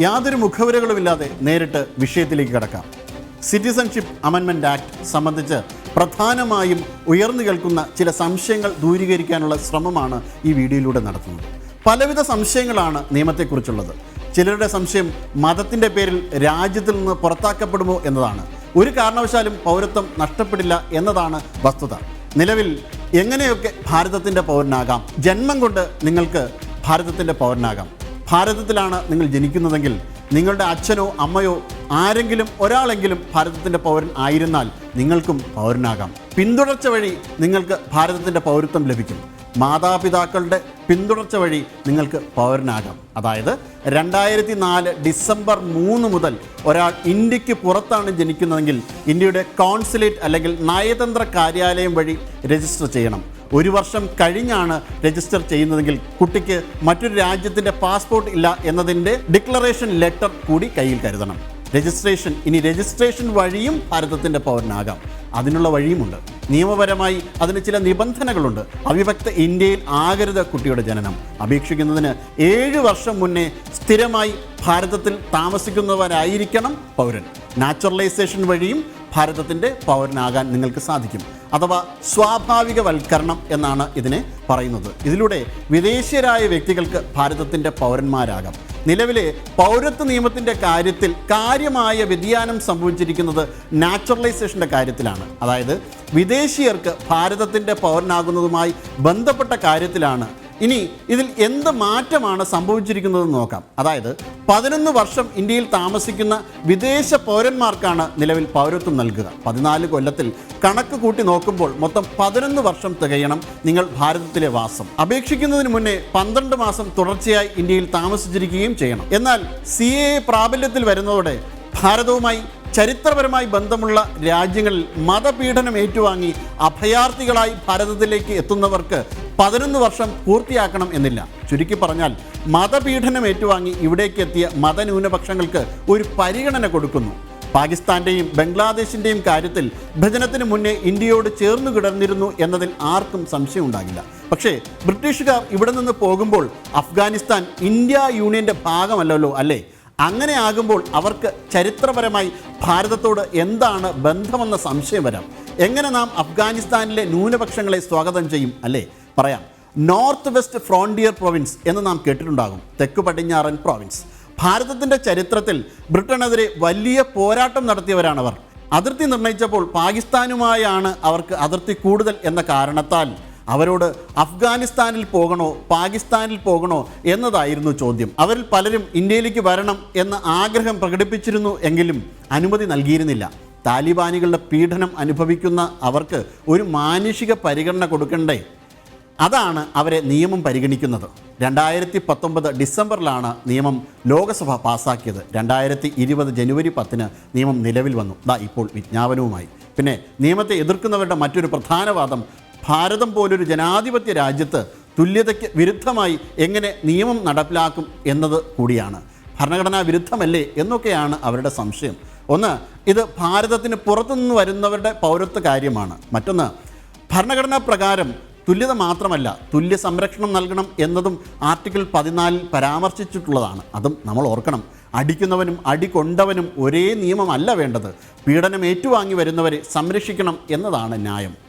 യാതൊരു മുഖവുരകളുമില്ലാതെ നേരിട്ട് വിഷയത്തിലേക്ക് കടക്കാം. സിറ്റിസൺഷിപ്പ് അമെൻമെന്റ് ആക്ട് സംബന്ധിച്ച് പ്രധാനമായും ഉയർന്നു കേൾക്കുന്ന ചില സംശയങ്ങൾ ദൂരീകരിക്കാനുള്ള ശ്രമമാണ് ഈ വീഡിയോയിലൂടെ നടത്തുന്നത്. പലവിധ സംശയങ്ങളാണ് നിയമത്തെക്കുറിച്ചുള്ളത്. ചിലരുടെ സംശയം മതത്തിന്റെ പേരിൽ രാജ്യത്തിൽ നിന്ന് പുറത്താക്കപ്പെടുമോ എന്നതാണ്. ഒരു കാരണവശാലും പൗരത്വം നഷ്ടപ്പെടില്ല എന്നതാണ് വസ്തുത. നിലവിൽ എങ്ങനെയൊക്കെ ഭാരതത്തിന്റെ പൗരനാകാം? ജന്മം കൊണ്ട് നിങ്ങൾക്ക് ഭാരതത്തിന്റെ പൗരനാകാം. ഭാരതത്തിലാണ് നിങ്ങൾ ജനിക്കുന്നതെങ്കിൽ നിങ്ങളുടെ അച്ഛനോ അമ്മയോ ആരെങ്കിലും ഒരാളെങ്കിലും ഭാരതത്തിന്റെ പൗരൻ ആയിരുന്നാൽ നിങ്ങൾക്കും പൗരനാകാം. പിന്തുടർച്ച വഴി നിങ്ങൾക്ക് ഭാരതത്തിന്റെ പൗരത്വം ലഭിക്കും. മാതാപിതാക്കളുടെ പിന്തുടർച്ച വഴി നിങ്ങൾക്ക് പൗരനാകാം. അതായത് രണ്ടായിരത്തി നാല് ഡിസംബർ മൂന്ന് മുതൽ ഒരാൾ ഇന്ത്യയ്ക്ക് പുറത്താണ് ജനിക്കുന്നതെങ്കിൽ ഇന്ത്യയുടെ കോൺസുലേറ്റ് അല്ലെങ്കിൽ നയതന്ത്ര കാര്യാലയം വഴി രജിസ്റ്റർ ചെയ്യണം. ഒരു വർഷം കഴിഞ്ഞാണ് രജിസ്റ്റർ ചെയ്യുന്നതെങ്കിൽ കുട്ടിക്ക് മറ്റൊരു രാജ്യത്തിന്റെ പാസ്പോർട്ട് ഇല്ല എന്നതിന്റെ ഡിക്ലറേഷൻ ലെറ്റർ കൂടി കയ്യിൽ കരുതണം. രജിസ്ട്രേഷൻ ഇനി രജിസ്ട്രേഷൻ വഴിയും ഭാരതത്തിന്റെ പൗരനാകാം. അതിനുള്ള വഴിയുമുണ്ട്. നിയമപരമായി അതിന് ചില നിബന്ധനകളുണ്ട്. അവിഭക്ത ഇന്ത്യയിൽ ആകരുത് കുട്ടിയുടെ ജനനം. അപേക്ഷിക്കുന്നതിന് ഏഴ് വർഷം മുന്നേ സ്ഥിരമായി ഭാരതത്തിൽ താമസിക്കുന്നവരായിരിക്കണം പൗരൻ. നാച്ചുറലൈസേഷൻ വഴിയും ഭാരതത്തിന്റെ പൗരനാകാൻ നിങ്ങൾക്ക് സാധിക്കും. അഥവാ സ്വാഭാവികവൽക്കരണം എന്നാണ് ഇതിനെ പറയുന്നത്. ഇതിലൂടെ വിദേശീയരായ വ്യക്തികൾക്ക് ഭാരതത്തിന്റെ പൗരന്മാരാകാം. നിലവിലെ പൗരത്വ നിയമത്തിന്റെ കാര്യത്തിൽ കാര്യമായ വ്യതിയാനം സംഭവിച്ചിരിക്കുന്നത് നാച്ചുറലൈസേഷന്റെ കാര്യത്തിലാണ്. അതായത് വിദേശീയർക്ക് ഭാരതത്തിന്റെ പൗരനാകുന്നതുമായി ബന്ധപ്പെട്ട കാര്യത്തിലാണ് ഇനി ഇതിൽ എന്ത് മാറ്റമാണ് സംഭവിച്ചിരിക്കുന്നതെന്ന് നോക്കാം. അതായത് പതിനൊന്ന് വർഷം ഇന്ത്യയിൽ താമസിക്കുന്ന വിദേശ പൗരന്മാർക്കാണ് നിലവിൽ പൗരത്വം നൽകുക. പതിനാല് കൊല്ലത്തിൽ കണക്ക് കൂട്ടി നോക്കുമ്പോൾ മൊത്തം പതിനൊന്ന് വർഷം തികയണം നിങ്ങൾ ഭാരതത്തിലെ വാസം. അപേക്ഷിക്കുന്നതിന് മുന്നേ പന്ത്രണ്ട് മാസം തുടർച്ചയായി ഇന്ത്യയിൽ താമസിച്ചിരിക്കുകയും ചെയ്യണം. എന്നാൽ സി എ പ്രാബല്യത്തിൽ വരുന്നതോടെ ഭാരതവുമായി ചരിത്രപരമായി ബന്ധമുള്ള രാജ്യങ്ങളിൽ മതപീഡനം ഏറ്റുവാങ്ങി അഭയാർത്ഥികളായി ഭാരതത്തിലേക്ക് എത്തുന്നവർക്ക് പതിനൊന്ന് വർഷം പൂർത്തിയാക്കണം എന്നില്ല. ചുരുക്കി പറഞ്ഞാൽ മതപീഡനം ഏറ്റുവാങ്ങി ഇവിടേക്ക് എത്തിയ മതന്യൂനപക്ഷങ്ങൾക്ക് ഒരു പരിഗണന കൊടുക്കുന്നു. പാകിസ്ഥാന്റെയും ബംഗ്ലാദേശിന്റെയും കാര്യത്തിൽ വിഭജനത്തിന് മുന്നേ ഇന്ത്യയോട് ചേർന്നു കിടന്നിരുന്നു എന്നതിൽ ആർക്കും സംശയമുണ്ടാകില്ല പക്ഷേ ബ്രിട്ടീഷുകാർ ഇവിടെ നിന്ന് പോകുമ്പോൾ അഫ്ഗാനിസ്ഥാൻ ഇന്ത്യ യൂണിയന്റെ ഭാഗമല്ലല്ലോ അല്ലേ? അങ്ങനെ ആകുമ്പോൾ അവർക്ക് ചരിത്രപരമായി ഭാരതത്തോട് എന്താണ് ബന്ധമെന്ന സംശയം വരാം. എങ്ങനെ നാം അഫ്ഗാനിസ്ഥാനിലെ ന്യൂനപക്ഷങ്ങളെ സ്വാഗതം ചെയ്യും അല്ലേ? പറയാം. നോർത്ത് വെസ്റ്റ് ഫ്രോണ്ടിയർ പ്രൊവിൻസ് എന്ന് നാം കേട്ടിട്ടുണ്ടാകും. തെക്ക് പടിഞ്ഞാറൻ പ്രൊവിൻസ് ഭാരതത്തിന്റെ ചരിത്രത്തിൽ ബ്രിട്ടനെതിരെ വലിയ പോരാട്ടം നടത്തിയവരാണവർ. അതിർത്തി നിർണയിച്ചപ്പോൾ പാകിസ്ഥാനുമായാണ് അവർക്ക് അതിർത്തി കൂടുതൽ എന്ന കാരണത്താൽ അവരോട് അഫ്ഗാനിസ്ഥാനിൽ പോകണോ പാകിസ്ഥാനിൽ പോകണോ എന്നതായിരുന്നു ചോദ്യം. അവരിൽ പലരും ഇന്ത്യയിലേക്ക് വരണം എന്ന ആഗ്രഹം പ്രകടിപ്പിച്ചിരുന്നു എങ്കിലും അനുമതി നൽകിയിരുന്നില്ല. താലിബാനികളുടെ പീഡനം അനുഭവിക്കുന്ന അവർക്ക് ഒരു മാനുഷിക പരിഗണന കൊടുക്കണ്ടേ? അതാണ് അവരെ നിയമം പരിഗണിക്കുന്നത്. രണ്ടായിരത്തി പത്തൊമ്പത് ഡിസംബറിലാണ് നിയമം ലോക്സഭ പാസാക്കിയത്. രണ്ടായിരത്തി ഇരുപത് ജനുവരി പത്തിന് നിയമം നിലവിൽ വന്നു. ദാ ഇപ്പോൾ വിജ്ഞാപനവുമായി. പിന്നെ നിയമത്തെ എതിർക്കുന്നവരുടെ മറ്റൊരു പ്രധാന വാദം ഭാരതം പോലൊരു ജനാധിപത്യ രാജ്യത്ത് തുല്യതയ്ക്ക് വിരുദ്ധമായി എങ്ങനെ നിയമം നടപ്പിലാക്കും എന്നത് കൂടിയാണ്. ഭരണഘടനാ വിരുദ്ധമല്ലേ എന്നൊക്കെയാണ് അവരുടെ സംശയം. ഒന്ന് ഇത് ഭാരതത്തിന് പുറത്തുനിന്ന് വരുന്നവരുടെ പൗരത്വ കാര്യമാണ്. മറ്റൊന്ന് ഭരണഘടനാ പ്രകാരം തുല്യത മാത്രമല്ല തുല്യ സംരക്ഷണം നൽകണം എന്നതും ആർട്ടിക്കിൾ പതിനാലിൽ പരാമർശിച്ചിട്ടുള്ളതാണ്. അതും നമ്മൾ ഓർക്കണം. അടിക്കുന്നവനും അടി കൊണ്ടവനും ഒരേ നിയമമല്ല വേണ്ടത്. പീഡനം ഏറ്റുവാങ്ങി വരുന്നവരെ സംരക്ഷിക്കണം എന്നതാണ് ന്യായം.